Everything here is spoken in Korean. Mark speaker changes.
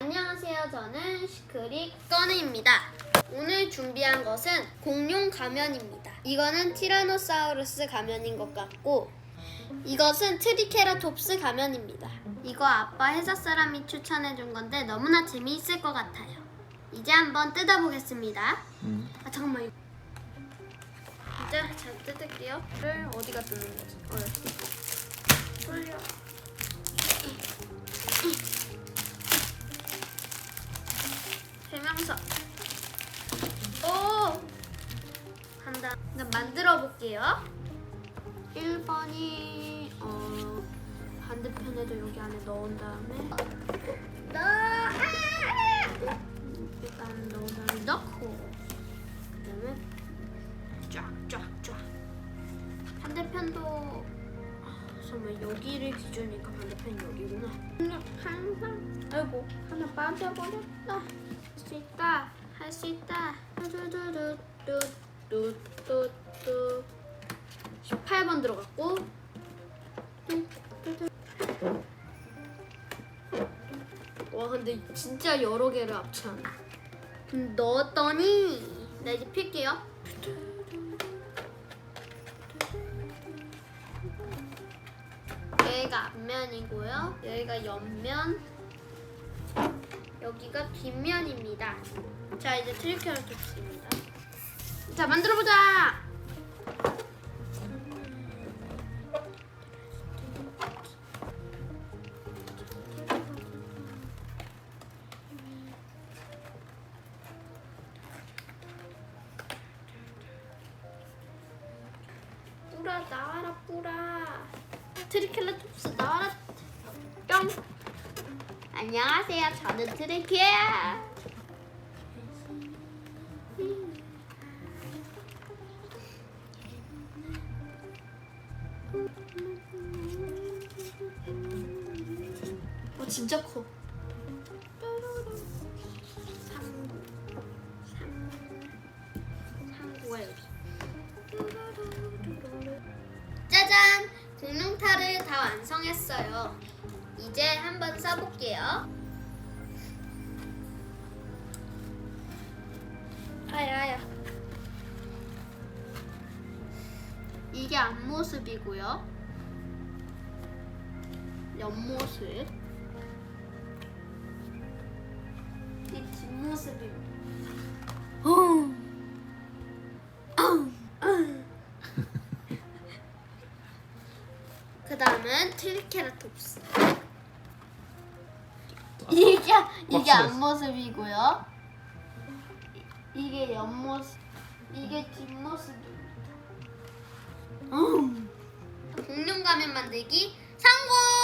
Speaker 1: 안녕하세요. 저는 시크릿 꺼네입니다. 오늘 준비한 것은 공룡 가면입니다. 이거는 티라노사우루스 가면인 것 같고 이것은 트리케라톱스 가면입니다. 이거 아빠 회사 사람이 추천해 준 건데 너무나 재미있을 것 같아요. 이제 한번 뜯어보겠습니다.
Speaker 2: 음.
Speaker 1: 아 잠깐만 이거. 이제 잘 뜯을게요. 를 어디가 뜯는 거지? 어 여기. 돌려. 설명서. 오! 한다. 그럼 만들어 볼게요. 1번이 어 반대편에도 여기 안에 넣은 다음에 넣어 일단 넣은 다음에 넣고 여기를 기준이니까 반대편이 여기구나. 그냥 항상 아이고 하나 빠져버렸다 할 수 있다 할 수 있다. 뚜두두두두두두 18번 들어갔고. 와 근데 진짜 여러 개를 합치하네 음, 넣었더니 나 이제 필게요 여기가 앞면이고요. 여기가 옆면. 여기가 뒷면입니다. 자 이제 트리케라톱스입니다. 자 만들어보자! 뿌라 나와라 뿌라 트리켈라톱스 나와라. 뿅. 안녕하세요. 저는 트리케야 어 진짜 커 공룡탈을 다 완성했어요. 이제 한번 써볼게요. 아야야. 이게 앞모습이고요. 옆모습. 이 뒷모습입니다. 그 다음은 트리케라톱스. 이게 이게
Speaker 2: 꽉
Speaker 1: 앞모습이고요. 이- 이게 옆모습, 이게 뒷모습입니다. 음. 공룡 가면 만들기 성공!